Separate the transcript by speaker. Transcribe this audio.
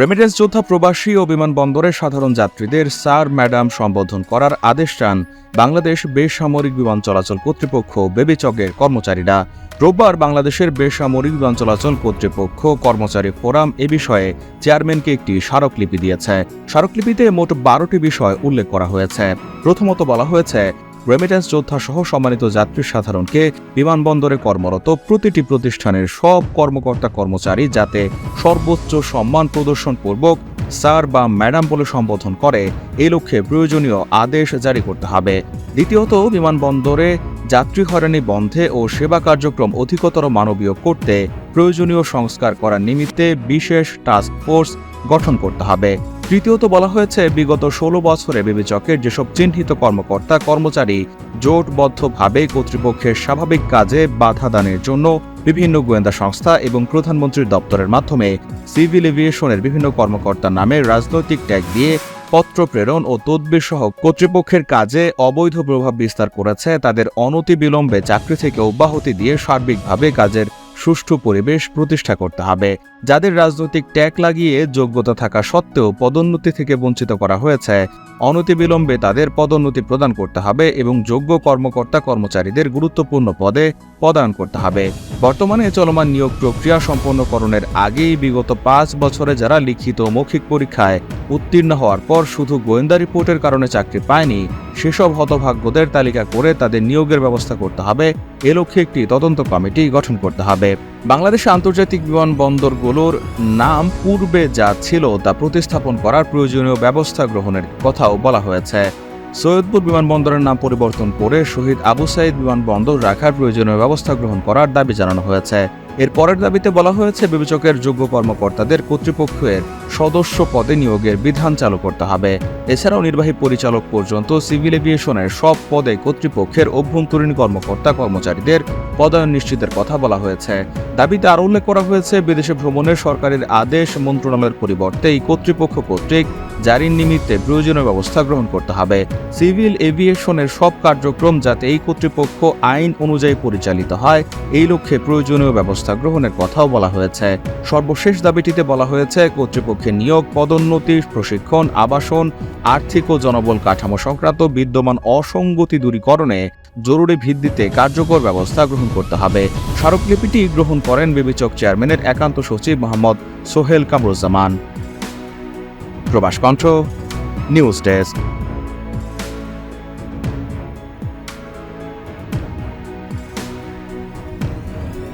Speaker 1: Remittance যোদ্ধা প্রবাসী ও বিমানবন্দরে সাধারণ যাত্রীদের, স্যার, ম্যাডাম সম্বোধন করার আদেশ চান বাংলাদেশ বেসামরিক বিমান চলাচল কর্তৃপক্ষ, বেবিচকের কর্মচারীরা। রোববার বাংলাদেশের বেসামরিক বিমান চলাচল কর্তৃপক্ষ কর্মচারী ফোরাম এ বিষয়ে চেয়ারম্যানকে একটি স্মারকলিপি দিয়েছে। স্মারকলিপিতে মোট বারোটি বিষয় উল্লেখ করা হয়েছে। প্রথমত বলা হয়েছে রেমিটেন্স যোদ্ধা সহ সম্মানিত যাত্রী সাধারণকে বিমানবন্দরে কর্মরত প্রতিটি প্রতিষ্ঠানের সব কর্মকর্তা কর্মচারী যাতে সর্বোচ্চ সম্মান প্রদর্শনপূর্বক স্যার বা ম্যাডাম বলে সম্বোধন করে এই লক্ষ্যে প্রয়োজনীয় আদেশ জারি করতে হবে। দ্বিতীয়ত, বিমানবন্দরে যাত্রী হয়রানি বন্ধে ও সেবা কার্যক্রম অধিকতর মানবীয় করতে প্রয়োজনীয় সংস্কার করার নিমিত্তে বিশেষ টাস্ক ফোর্স গঠন করতে হবে। তৃতীয়ত বলা হয়েছে, বিগত ষোলো বছরে বিবেচকের যেসব চিহ্নিত কর্মকর্তা, কর্মচারী জোটবদ্ধভাবে কর্তৃপক্ষের স্বাভাবিক কাজে বাধা দানের জন্য বিভিন্ন গোয়েন্দা সংস্থা এবং প্রধানমন্ত্রীর দপ্তরের মাধ্যমে সিভিল এভিয়েশনের বিভিন্ন কর্মকর্তার নামে রাজনৈতিক ট্যাগ দিয়ে পত্র প্রেরণ ও তদবির সহ কর্তৃপক্ষের কাজে অবৈধ প্রভাব বিস্তার করেছে, তাদের অনতিবিলম্বে চাকরি থেকে অব্যাহতি দিয়ে সার্বিকভাবে কাজের সুষ্ঠু পরিবেশ প্রতিষ্ঠা করতে হবে, যাদের রাজনৈতিক ট্যাগ লাগিয়ে যোগ্যতা থাকা সত্ত্বেও পদোন্নতি থেকে বঞ্চিত করা হয়েছে। অনতিবিলম্বে তাদের পদোন্নতি প্রদান করতে হবে এবং যোগ্য কর্মকর্তা কর্মচারীদের গুরুত্বপূর্ণ পদে পদায়ন করতে হবে। বর্তমানে চলমান নিয়োগ প্রক্রিয়া সম্পন্নকরণের আগেই বিগত পাঁচ বছরে যারা লিখিত মৌখিক পরীক্ষায় উত্তীর্ণ হওয়ার পর শুধু গোয়েন্দা রিপোর্টের কারণে চাকরি পায়নি, সেসব হতভাগ্যদের তালিকা করে তাদের নিয়োগের ব্যবস্থা করতে হবে। এ লক্ষ্যে একটি তদন্ত কমিটি গঠন করতে হবে। বাংলাদেশে আন্তর্জাতিক বিমানবন্দরগুলোর নাম পূর্বে যা ছিল তা প্রতিস্থাপন করার প্রয়োজনীয় ব্যবস্থা গ্রহণের কথাও বলা হয়েছে। সৈয়দপুর বিমানবন্দরের নাম পরিবর্তন করে শহীদ আবু সাইদ বিমানবন্দর রাখার প্রয়োজনীয় ব্যবস্থা গ্রহণ করার দাবি জানানো হয়েছে। এর পরের দাবিতে বলা হয়েছে, বিবেচকের যোগ্য কর্মকর্তাদের কর্তৃপক্ষের সদস্য পদে নিয়োগের বিধান চালু করতে হবে। এছাড়াও নির্বাহী পরিচালক পর্যন্ত সিভিল এভিয়েশনের সব পদে কর্তৃপক্ষের অভ্যন্তরীণ কর্মকর্তা কর্মচারীদের পদায়ন নিশ্চিতের কথা বলা হয়েছে। দাবিতে আরও উল্লেখ করা হয়েছে, বিদেশে ভ্রমণের সরকারের আদেশ মন্ত্রণালয়ের পরিবর্তে এই কর্তৃপক্ষ কর্তৃক জারির নিমিত্তে প্রয়োজনীয় ব্যবস্থা গ্রহণ করতে হবে। সিভিল এভিয়েশনের সব কার্যক্রম যাতে এই কর্তৃপক্ষ আইন অনুযায়ী পরিচালিত হয়, এই লক্ষ্যে প্রয়োজনীয় ব্যবস্থা গ্রহণের কথাও বলা হয়েছে। সর্বশেষ দাবিটিতে বলা হয়েছে, কর্তৃপক্ষের নিয়োগ, পদোন্নতি, প্রশিক্ষণ, আবাসন, আর্থিক ও জনবল কাঠামো সংক্রান্ত বিদ্যমান অসঙ্গতি দূরীকরণে জরুরি ভিত্তিতে কার্যকর ব্যবস্থা গ্রহণ করতে হবে। স্মারকলিপিটি গ্রহণ করেন বিবেচক চেয়ারম্যানের একান্ত সচিব মোহাম্মদ সোহেল কামরুজ্জামান। প্রবাস কণ্ঠ নিউজ ডেস্ক।